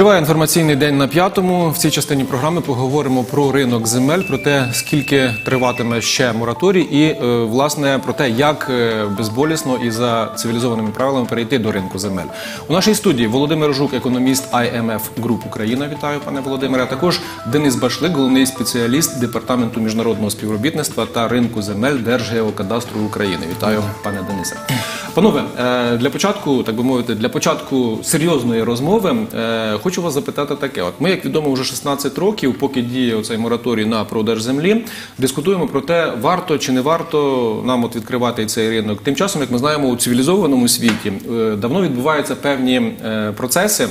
Триває інформаційний день на п'ятому. В цій частині програми поговоримо про ринок земель, про те, скільки триватиме ще мораторій, і е, власне про те, як е, безболісно і за цивілізованими правилами перейти до ринку земель. У нашій студії Володимир Жук, економіст IMF Group Україна. Вітаю, пане Володимире. А також Денис Башлик, головний спеціаліст департаменту міжнародного співробітництва та ринку земель Держгеокадастру України. Вітаю, пане Денисе. Панове, е, для початку, так би мовити, для початку серйозної розмови хочу вас запитати таке: от ми, як відомо, вже 16 років, поки діє оцей мораторій на продаж землі, дискутуємо про те, варто чи не варто нам от відкривати цей ринок. Тим часом, як ми знаємо, у цивілізованому світі е, давно відбуваються певні е, процеси.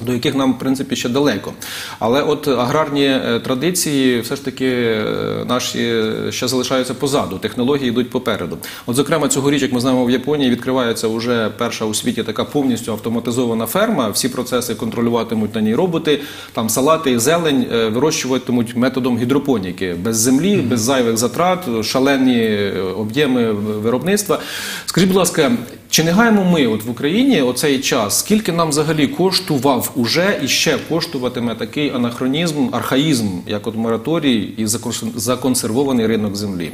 До яких нам в принципі ще далеко, але от аграрні е, традиції все ж таки е, наші ще залишаються позаду. Технології йдуть попереду. От, зокрема, цьогоріч, як ми знаємо, в Японії відкривається вже перша у світі така повністю автоматизована ферма. Всі процеси контролюватимуть на ній роботи. Там салати і зелень е, вирощуватимуть методом гідропоніки без землі, без зайвих затрат, шалені об'єми виробництва. Скажіть, будь ласка. Чи не гаємо ми от в Україні оцей час? Скільки нам взагалі коштував уже і ще коштуватиме такий анахронізм, архаїзм, як от мораторій і законсервований ринок землі?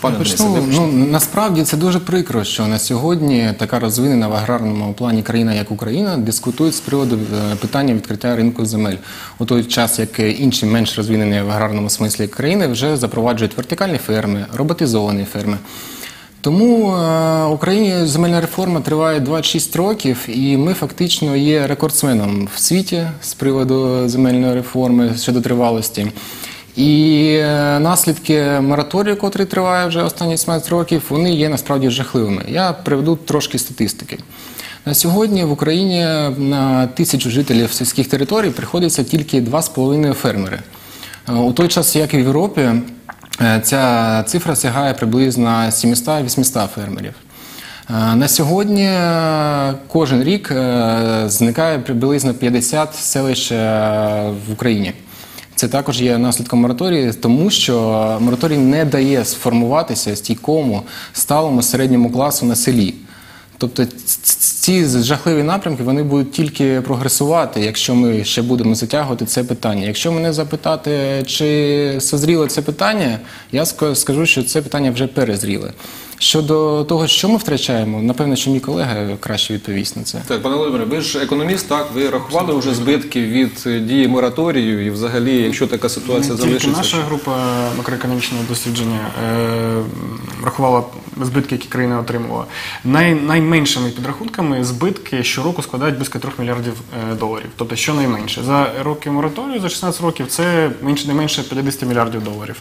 Пане Почну, ви ну насправді це дуже прикро, що на сьогодні така розвинена в аграрному плані країна, як Україна, дискутують з приводу е, питання відкриття ринку земель. У той час, як інші менш розвинені в аграрному смислі країни вже запроваджують вертикальні ферми, роботизовані ферми. Тому е, в Україні земельна реформа триває 26 років, і ми фактично є рекордсменом в світі з приводу земельної реформи щодо тривалості. І е, наслідки мораторію, котрий триває вже останні 17 років, вони є насправді жахливими. Я приведу трошки статистики. На сьогодні в Україні на тисячу жителів сільських територій приходиться тільки 2,5 фермери. Е, У той час, як і в Європі, ця цифра сягає приблизно 700-800 фермерів. Е, На сьогодні е, кожен рік е, зникає приблизно 50 селищ е, в Україні. Це також є наслідком мораторії, тому що мораторій не дає сформуватися стійкому сталому середньому класу на селі. Тобто ці жахливі напрямки вони будуть тільки прогресувати, якщо ми ще будемо затягувати це питання. Якщо мене запитати, чи созріло це питання, я ска- скажу, що це питання вже перезріле. Щодо того, що ми втрачаємо, напевно, що мій колега краще відповість на це. Так, пане Володимире, ви ж економіст, так ви рахували вже збитки від е, дії мораторію, і взагалі, якщо така ситуація Не тільки наша група макроекономічного дослідження е, рахувала збитки, які країна отримувала. Най, найменшими підрахунками збитки щороку складають близько 3 мільярдів е, доларів. Тобто, щонайменше. За роки мораторію, за 16 років, це менше не менше 50 мільярдів доларів.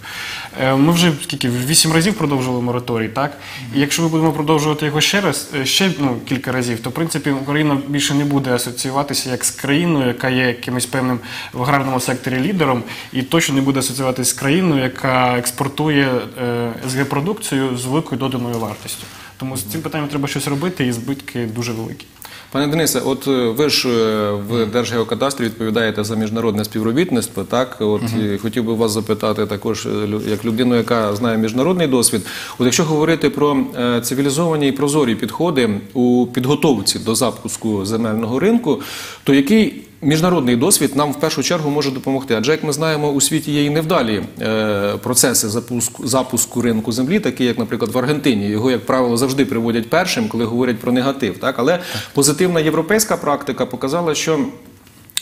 Е, ми вже скільки 8 разів продовжували мораторій, так? І якщо ми будемо продовжувати його ще раз, е, ще ну, кілька разів, то в принципі Україна більше не буде асоціюватися як з країною, яка є якимось певним в аграрному секторі лідером, і точно не буде асоціюватися з країною, яка експортує е, СГ-продукцію з великою доданою вартістю. Тому з цим питанням треба щось робити, і збитки дуже великі. Пане Денисе, от е, ви ж е, в Держгеокадастрі відповідаєте за міжнародне співробітництво. Так, от і хотів би вас запитати також, е, як людину, яка знає міжнародний досвід. От якщо говорити про цивілізовані і прозорі підходи у підготовці до запуску земельного ринку, то який Міжнародний досвід нам в першу чергу може допомогти, адже як ми знаємо, у світі є і невдалі е, процеси запуску, запуску ринку землі, такі як, наприклад, в Аргентині. Його, як правило, завжди приводять першим, коли говорять про негатив. Так, але позитивна європейська практика показала, що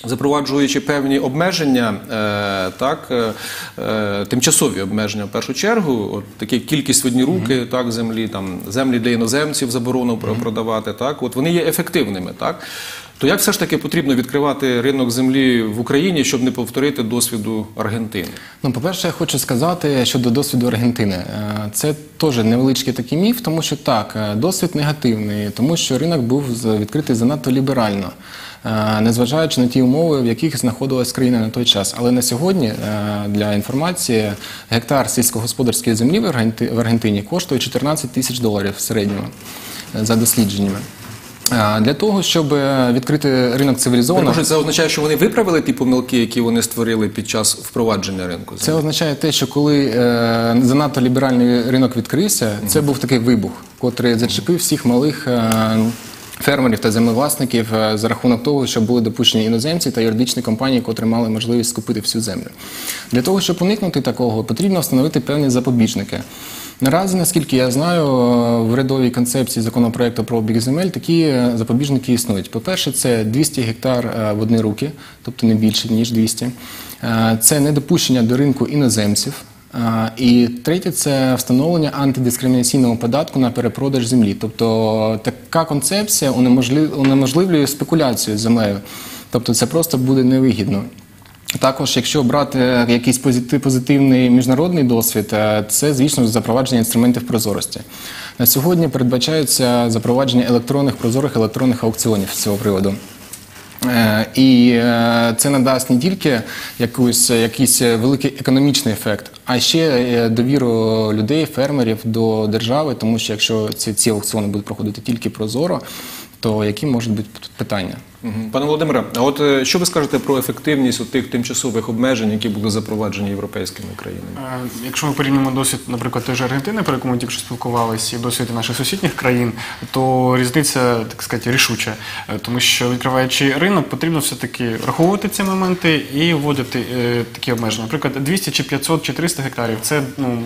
Запроваджуючи певні обмеження, е, так е, тимчасові обмеження в першу чергу, от такі кількість в одні руки, так землі, там землі для іноземців заборонено про- продавати, так от вони є ефективними, так то як все ж таки потрібно відкривати ринок землі в Україні, щоб не повторити досвіду Аргентини? Ну, по-перше, я хочу сказати щодо досвіду Аргентини. Е, Це теж невеличкий такий міф, тому що так, е, досвід негативний, тому що ринок був відкритий занадто ліберально, е, незважаючи на ті умови, в яких знаходилась країна на той час. Але на сьогодні, для інформації, гектар сільськогосподарської землі в Аргенти- в Аргентині коштує 14 тисяч доларів в середньому за дослідженнями. Для того, щоб е, відкрити ринок цивілізовано, Може, це означає, що вони виправили ті помилки, які вони створили під час впровадження ринку? Це означає те, що коли е, занадто ліберальний ринок відкрився, це був такий вибух, котрий зачепив всіх малих е, Фермерів та землевласників е, за рахунок того, що були допущені іноземці та юридичні компанії, котрі мали можливість скупити всю землю. Для того, щоб уникнути такого, потрібно встановити певні запобіжники. Наразі, наскільки я знаю, е, в рядовій концепції законопроекту про обіг земель такі е, запобіжники існують. По-перше, це 200 гектар в одні руки, тобто не більше ніж 200. Е, Це недопущення до ринку іноземців. І третє це встановлення антидискримінаційного податку на перепродаж землі. Тобто така концепція унеможлив- унеможливлює спекуляцію з землею. Тобто це просто буде невигідно. Також, якщо брати якийсь позитивний міжнародний досвід, е, це, звісно, запровадження інструментів прозорості. На сьогодні передбачається запровадження електронних прозорих електронних аукціонів з цього приводу. Е, І е, це надасть не тільки якусь, якийсь великий економічний ефект, а ще е, довіру людей, фермерів до держави, тому що якщо ці, ці аукціони будуть проходити тільки прозоро, то які можуть бути питання? Пане Володимире, а от е, що ви скажете про ефективність от тих тимчасових обмежень, які були запроваджені європейськими країнами? Е, Якщо ми порівняємо досвід, наприклад, же Аргентини, про яку ми тільки що спілкувалися, і досвід наших сусідніх країн, то різниця, так сказати, рішуча. Е, Тому що відкриваючи ринок, потрібно все-таки враховувати ці моменти і вводити такі обмеження. Наприклад, 200 чи 500 чи 300 гектарів це ну,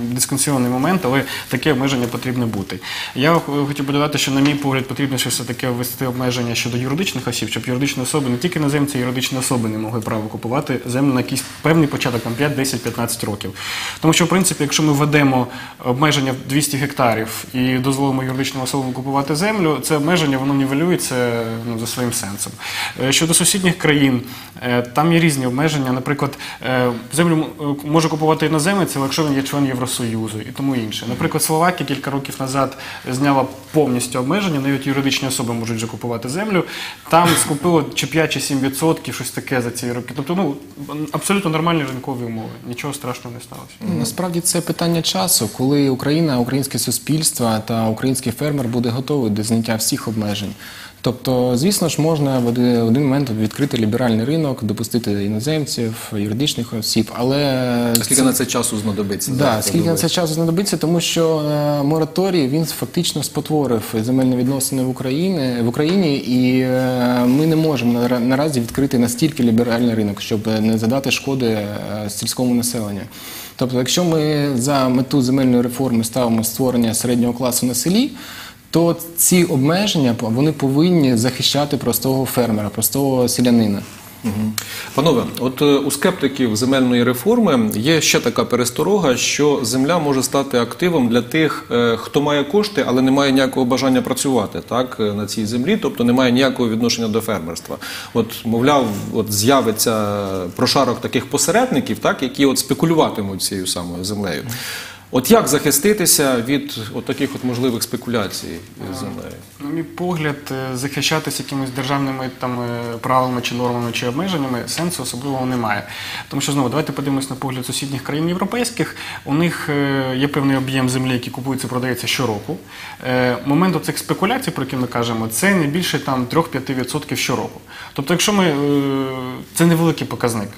момент, але таке обмеження потрібно бути. Я хотів би що, на мій погляд, потрібно ще все-таки ввести обмеження щодо юридичних осіб, щоб юридичні особи, не тільки іноземці, а юридичні особи не могли право купувати землю на якийсь певний початок, там 5, 10, 15 років. Тому що, в принципі, якщо ми введемо обмеження в 200 гектарів і дозволимо юридичним особам купувати землю, це обмеження воно нівелюється ну, за своїм сенсом. Е, Щодо сусідніх країн, е, там є різні обмеження. Наприклад, е, землю може купувати іноземець, але якщо він є член Євросоюзу і тому інше. Наприклад, Словакія кілька років назад зняла повністю обмеження, навіть юридичні особи можуть вже купувати землю. Там скупило чи 5 чи 7 відсотків, щось таке за ці роки. Тобто, ну абсолютно нормальні ринкові умови. Нічого страшного не сталося. Насправді це питання часу, коли Україна, українське суспільство та український фермер буде готовий до зняття всіх обмежень. Тобто, звісно ж, можна в один момент відкрити ліберальний ринок, допустити іноземців, юридичних осіб, але скільки на це часу знадобиться? Да, скільки на це часу знадобиться, тому що е, мораторій він фактично спотворив земельні відносини в Україні в Україні, і е, ми не можемо наразі відкрити настільки ліберальний ринок, щоб не задати шкоди е, сільському населенню. Тобто, якщо ми за мету земельної реформи ставимо створення середнього класу на селі. То ці обмеження вони повинні захищати простого фермера, простого селянина. Мгм. Панове, от е, у скептиків земельної реформи є ще така пересторога, що земля може стати активом для тих, е, хто має кошти, але не має ніякого бажання працювати так е, на цій землі, тобто не має ніякого відношення до фермерства. От, мовляв, от з'явиться прошарок таких посередників, так які от спекулюватимуть цією самою землею. От як захиститися від от таких от можливих спекуляцій землею? На мій погляд, е, захищатися якимись державними там е, правилами чи нормами чи обмеженнями сенсу особливого немає. Тому що знову давайте подивимось на погляд сусідніх країн європейських. У них е, є певний об'єм землі, який купується, продається щороку. Момент цих спекуляцій, про які ми кажемо, це не більше там 3-5% щороку. Тобто, якщо ми це невеликий показник.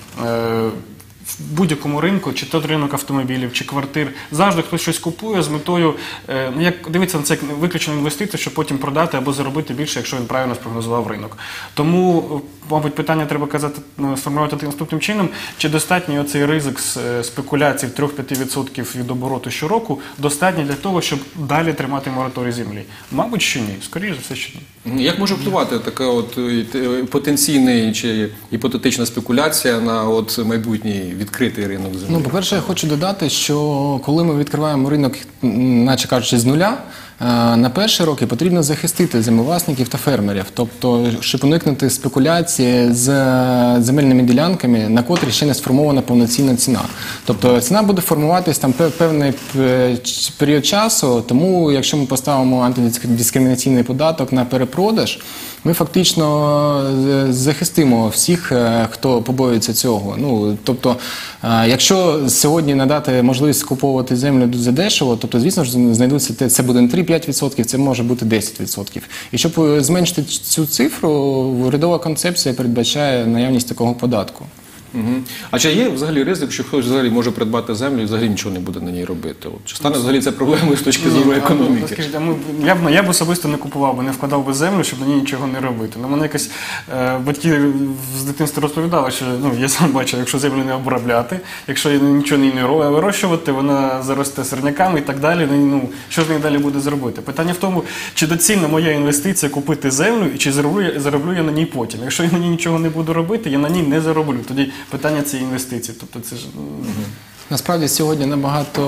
В будь-якому ринку, чи то ринок автомобілів, чи квартир, завжди хтось щось купує з метою, е, ну як дивиться на це як виключно інвестицію, щоб потім продати або заробити більше, якщо він правильно спрогнозував ринок. Тому, мабуть, питання треба казати ну, сформувати наступним чином: чи достатній оцей ризик е, спекуляцій 3-5% від обороту щороку достатній для того, щоб далі тримати мораторій землі? Мабуть, що ні. Скоріше за все, що ні. Як може впливати така от е, чи гіпотетична спекуляція на от майбутній відкритий ринок землі? Ну, по-перше, я хочу додати, що коли ми відкриваємо ринок, наче кажучи, з нуля, е, на перші роки потрібно захистити землевласників та фермерів, тобто, щоб уникнути спекуляції з е, земельними ділянками, на котрі ще не сформована повноцінна ціна. Тобто ціна буде формуватись там певний е, період часу, тому якщо ми поставимо антидискримінаційний податок на перепродаж, ми фактично е, захистимо всіх, е, хто побоюється цього. Ну тобто, е, якщо сьогодні надати можливість скуповувати землю за дешево, тобто, звісно ж, знайдуться це буде не 3-5%, це може бути 10%. І щоб зменшити цю цифру, урядова концепція передбачає наявність такого податку. Мгм. А чи є взагалі ризик, що хтось взагалі може придбати землю і взагалі нічого не буде на ній робити? От, чи стане взагалі це проблемою з точки зору Ні, а, економіки? скажіть, а ми, я, б, я б особисто не купував би, не вкладав би землю, щоб на ній нічого не робити. Ну, мене якось е, батьки з дитинства розповідали, що ну, я сам бачив, якщо землю не обробляти, якщо її нічого не не ро- вирощувати, вона заросте сорняками і так далі. Ну, ну, що з нею далі буде зробити? Питання в тому, чи доцільна моя інвестиція купити землю і чи зароблю, я- зароблю я на ній потім. Якщо я на ній нічого не буду робити, я на ній не зароблю. Тоді питання цієї інвестиції. Тобто це ж ну, Насправді сьогодні набагато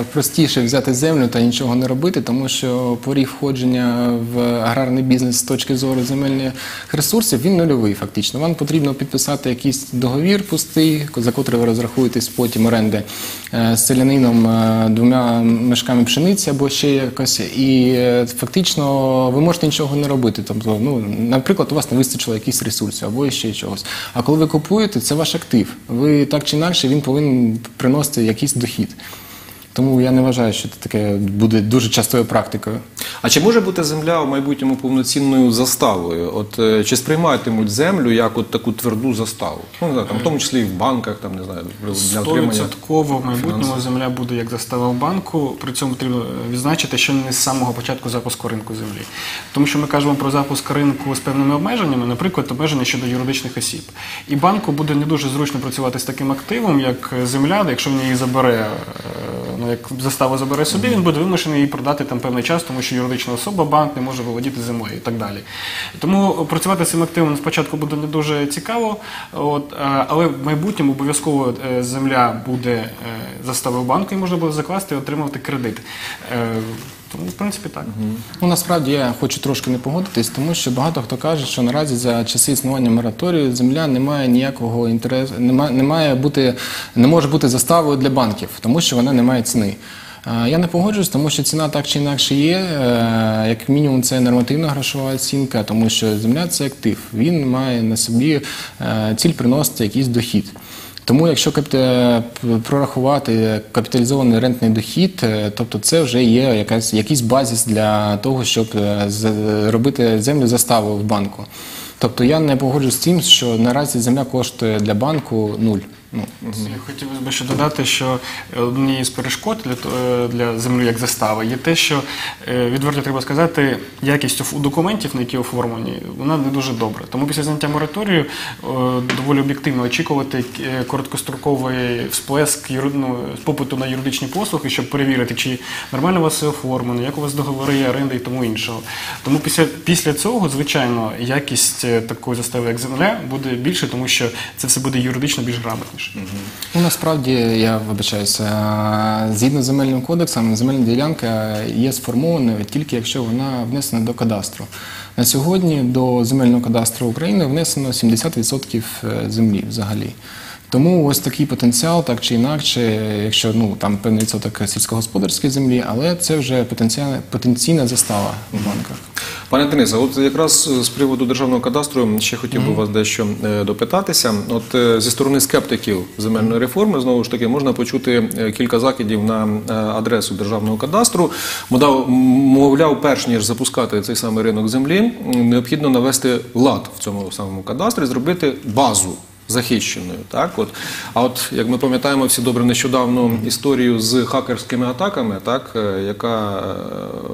е, простіше взяти землю та нічого не робити, тому що поріг входження в аграрний бізнес з точки зору земельних ресурсів він нульовий. Фактично, вам потрібно підписати якийсь договір пустий, за котрий ви розрахуєтесь потім оренди е, з селянином е, двома мешками пшениці або ще якось, і фактично ви можете нічого не робити. Тобто, ну наприклад, у вас не вистачило якихось ресурсів або ще чогось. А коли ви купуєте, це ваш актив. Ви так чи інакше він повинен приносити якийсь дохід. Тому я не вважаю, що це таке буде дуже частою практикою. А чи може бути земля в майбутньому повноцінною заставою? От е, чи сприйматимуть землю як от таку тверду заставу? Ну, не знаю, там, в тому числі і в банках, там не знаю, для отримання. Стовідсотково в майбутньому фінансів. земля буде як застава в банку. При цьому потрібно е, відзначити, що не з самого початку запуску ринку землі. Тому що ми кажемо про запуск ринку з певними обмеженнями, наприклад, обмеження щодо юридичних осіб. І банку буде не дуже зручно працювати з таким активом, як е, земля, якщо він її забере. Ну, як заставу забере собі, він буде вимушений її продати там певний час, тому що юридична особа, банк не може володіти зимою і так далі. Тому працювати з цим активом спочатку буде не дуже цікаво, от, е, але в майбутньому обов'язково е, земля буде е, заставою банку і можна буде закласти і отримувати кредит. Тому, в принципі, так. Ну насправді я хочу трошки не погодитись, тому що багато хто каже, що наразі за часи існування мораторію земля не має ніякого інтересу, не має, не має бути, не може бути заставою для банків, тому що вона не має ціни. Я не погоджуюсь, тому що ціна так чи інакше є. Е, Як мінімум, це нормативна грошова оцінка, тому що земля це актив. Він має на собі е, ціль приносити якийсь дохід. Тому, якщо капіта- прорахувати капіталізований рентний дохід, е, тобто це вже є якась, якийсь базіс для того, щоб е, робити землю заставу в банку. Тобто я не погоджуюсь з тим, що наразі земля коштує для банку нуль. Ну, хотів би ще додати, що однією з перешкод для, е, для землі як застави є те, що е, відверто треба сказати, якість документів, на які оформлені, вона не дуже добра. Тому після заняття мораторію е, доволі об'єктивно очікувати короткостроковий всплеск ну, попиту на юридичні послуги, щоб перевірити, чи нормально у вас все оформлено, як у вас договори оренди і тому іншого. Тому після, після цього, звичайно, якість такої застави, як земля, буде більше, тому що це все буде юридично більш грамотніше. Ну, насправді, я вибачаюся, згідно з земельним кодексом, земельна ділянка є сформованою тільки якщо вона внесена до кадастру. На сьогодні до земельного кадастру України внесено 70% землі взагалі. Тому ось такий потенціал, так чи інакше, якщо ну там певний відсоток сільськогосподарської землі, але це вже потенціальна потенційна застава в банках. Пане Денисе, от якраз з приводу державного кадастру ще хотів би вас дещо е, допитатися. От е, зі сторони скептиків земельної реформи знову ж таки можна почути е, кілька закидів на адресу державного кадастру. Мовляв, мовляв, перш ніж запускати цей самий ринок землі, необхідно навести лад в цьому самому кадастрі, зробити базу. Захищеною, так от а от як ми пам'ятаємо всі добре нещодавно історію з хакерськими атаками, так е, яка е,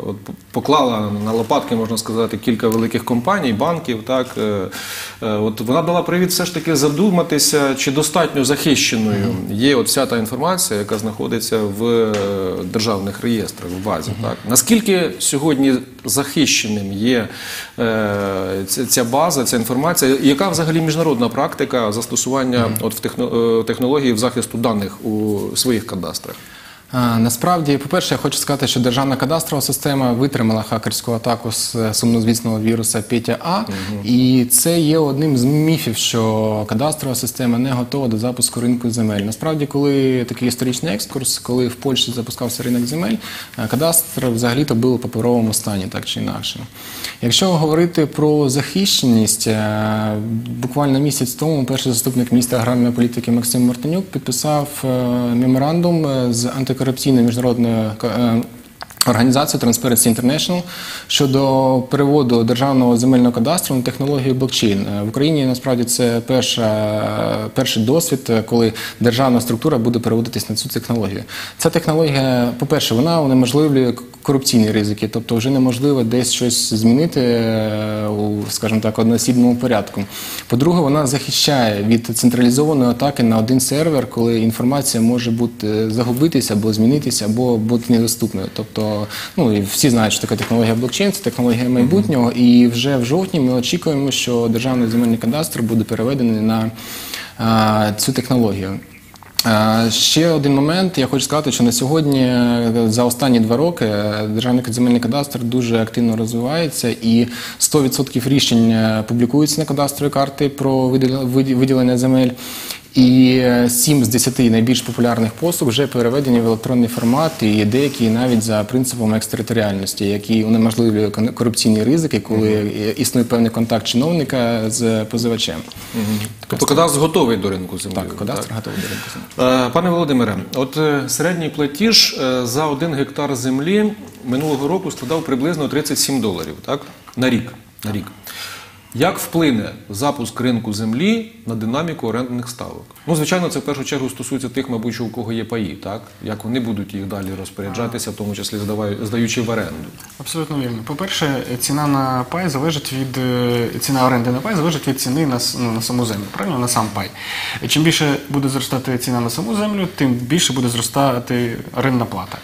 от поклала на лопатки, можна сказати, кілька великих компаній, банків. Так е, от вона дала привід все ж таки задуматися, чи достатньо захищеною є от вся та інформація, яка знаходиться в державних реєстрах в базі. Так наскільки сьогодні захищеним є е, ця, база, ця інформація, яка взагалі міжнародна практика застосування от в е, технології в захисту даних у своїх кадастрах? Насправді, по-перше, я хочу сказати, що державна кадастрова система витримала хакерську атаку з е, сумнозвісного віруса Петя А, і це є одним з міфів, що кадастрова система не готова до запуску ринку земель. Насправді, коли такий історичний екскурс, коли в Польщі запускався ринок земель, е, кадастр взагалі-то був у паперовому стані, так чи інакше. Якщо говорити про захищеність, е, буквально місяць тому перший заступник міністра аграрної політики Максим Мартинюк підписав меморандум з антикорупційною міжнародною міжнародна е, організацію Transparency International щодо переводу державного земельного кадастру на технологію блокчейн. Е, В Україні насправді це перша, перший досвід, е, коли державна структура буде переводитись на цю технологію. Ця технологія, по-перше, вона унеможливлює корупційні ризики, тобто вже неможливо десь щось змінити е, у, скажімо так, одноосібному порядку. По-друге, вона захищає від централізованої атаки на один сервер, коли інформація може бути загубитися або змінитися, або бути недоступною. Тобто, ну і всі знають, що така технологія блокчейн, це технологія майбутнього, і вже в жовтні ми очікуємо, що державний земельний кадастр буде переведений на а, цю технологію. Ще один момент. Я хочу сказати, що на сьогодні за останні два роки державний земельний кадастр дуже активно розвивається, і 100% рішень е, публікуються на кадастрові карти про виділення земель. І 7 з 10 найбільш популярних послуг вже переведені в електронний формат, і деякі навіть за принципом екстериторіальності, які унеможливлює корупційні ризики, коли е, існує певний контакт чиновника з позивачем. Тобто кадастр готовий до ринку землі. Так, кадастр готовий до ринку землі. Е, Пане Володимире, от е, середній платіж е, за один гектар землі минулого року складав приблизно 37 доларів, так? На рік. На рік. Як вплине запуск ринку землі на динаміку орендних ставок? Ну, звичайно, це в першу чергу стосується тих, мабуть, що у кого є паї, так? Як вони будуть їх далі розпоряджатися, в тому числі здаючи в оренду. Абсолютно вірно. По-перше, ціна на пай залежить від е, ціна оренди на пай залежить від ціни на, ну, на саму землю, правильно на сам пай. Чим більше буде зростати ціна на саму землю, тим більше буде зростати орендна плата.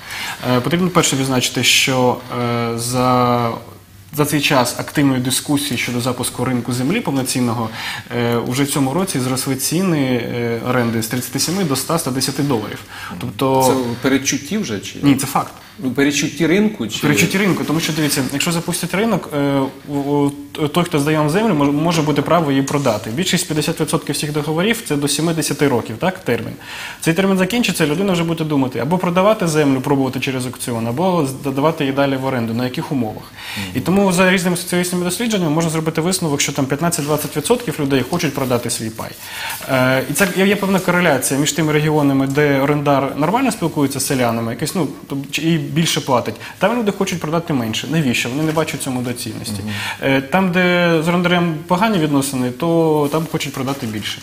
Е, Потрібно перше відзначити, що е, за за цей час активної дискусії щодо запуску ринку землі повноцінного е, уже в цьому році зросли ціни е, оренди з 37 до 100-110 доларів. Тобто Це передчутті вже чи ні, це факт. Ну, передчутті ринку чи Перечуті ринку, тому що дивіться, якщо запустять ринок, е, той, хто здає вам землю, мож- може бути право її продати. Більшість 50% всіх договорів це до 70 років, так, термін. Цей термін закінчиться, людина вже буде думати або продавати землю, пробувати через аукціон, або здавати її далі в оренду, на яких умовах. І тому за різними соціологічними дослідженнями можна зробити висновок, що там 15-20% людей хочуть продати свій пай. Е, і це є певна кореляція між тими регіонами, де орендар нормально спілкується з селянами, якось, ну, тоб- чи- і більше платить. Там люди хочуть продати менше. Навіщо? Вони не бачать цьому доцільності. Е, Там, де з орендарем погані відносини, то там хочуть продати більше.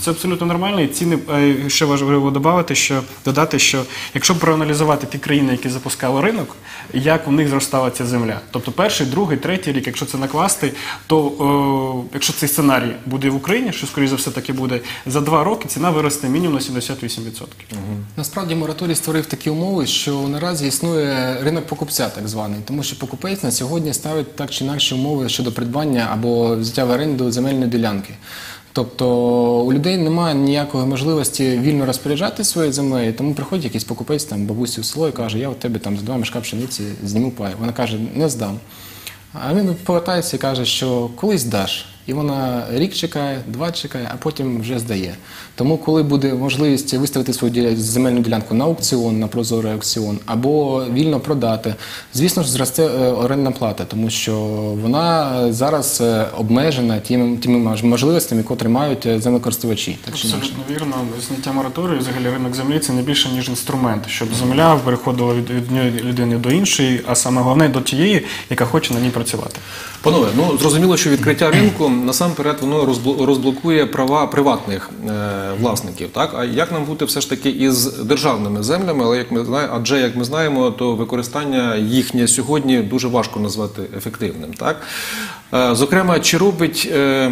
Це абсолютно нормально. І ціни е, ще важливо додати, що додати, що якщо проаналізувати ті країни, які запускали ринок, як у них зростала ця земля. Тобто перший, другий, третій рік, якщо це накласти, то е, якщо цей сценарій буде в Україні, що скоріше за все таки буде, за два роки ціна виросте мінімум на 78%. Насправді мораторій створив такі умови, що наразі існує ринок покупця, так званий, тому що покупець на сьогодні ставить так чи інакше умови щодо придбання або взяття в оренду земельної ділянки. Тобто у людей немає ніякої можливості вільно розпоряджати своєю землею, тому приходить якийсь покупець там бабусі в село і каже, я у тебе там за два мішка пшениці зніму пай. Вона каже, не здам. А він повертається і каже, що колись даш. І вона рік чекає, два чекає, а потім вже здає. Тому, коли буде можливість виставити свою земельну ділянку на аукціон, на прозорий аукціон, або вільно продати, звісно ж, зросте е, орендна плата, тому що вона е, зараз е, обмежена тими, тими можливостями, котрі мають землекористувачі. Так чи інакше. Абсолютно вірно. Зняття мораторію, взагалі ринок землі це не більше ніж інструмент, щоб земля переходила від від однієї людини до іншої, а саме головне до тієї, яка хоче на ній працювати. Панове, ну зрозуміло, що відкриття ринку насамперед воно розбло- розблокує права приватних е, власників. Так а як нам бути все ж таки із державними землями? Але як ми знаємо, адже як ми знаємо, то використання їхнє сьогодні дуже важко назвати ефективним. Так е, зокрема, чи робить е,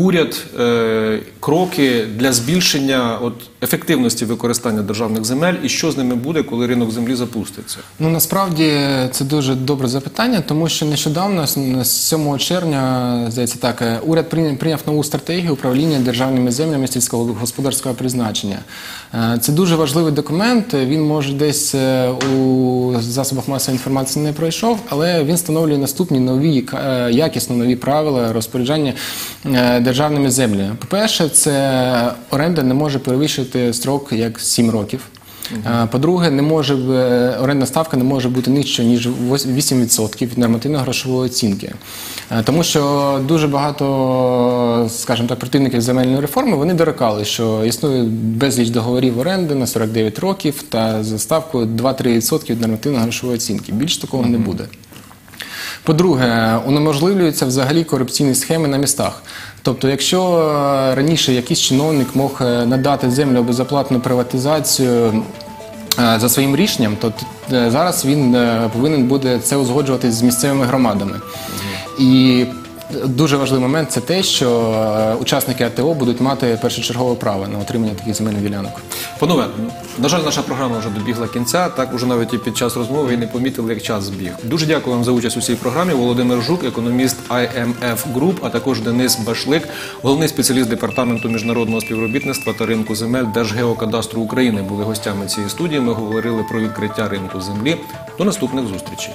уряд е, кроки для збільшення от ефективності використання державних земель, і що з ними буде, коли ринок землі запуститься? Ну насправді це дуже добре запитання, тому що нещодавно, с- з 7 червня, здається так, е, уряд прийняв нову стратегію управління державними землями сільського господарського призначення. Е, Це дуже важливий документ. Він може десь е, у засобах масової інформації не пройшов, але він встановлює наступні нові е, якісно нові правила розпорядження державними землями. По-перше, це оренда не може перевищити строк як 7 років. По-друге, не може е, орендна ставка не може бути нижче ніж 8% від нормативно-грошової оцінки. Тому що дуже багато, скажімо так, противників земельної реформи вони дорекали, що існує безліч договорів оренди на 49 років та за ставкою 2-3% від нормативно-грошової оцінки. Більш такого не буде. По-друге, унеможливлюються взагалі корупційні схеми на містах. Тобто, якщо е, раніше якийсь чиновник мог е, надати землю безоплатну приватизацію е, за своїм рішенням, то зараз він повинен буде це узгоджувати з місцевими громадами. І дуже важливий момент це те, що е, учасники АТО будуть мати першочергове право на отримання таких земельних ділянок. Панове, на жаль, наша програма вже добігла кінця. Так уже навіть і під час розмови і не помітили, як час збіг. Дуже дякую вам за участь у цій програмі. Володимир Жук, економіст IMF Group, а також Денис Башлик, головний спеціаліст департаменту міжнародного співробітництва та ринку земель Держгеокадастру України, були гостями цієї студії. Ми говорили про відкриття ринку землі. До наступних зустрічей.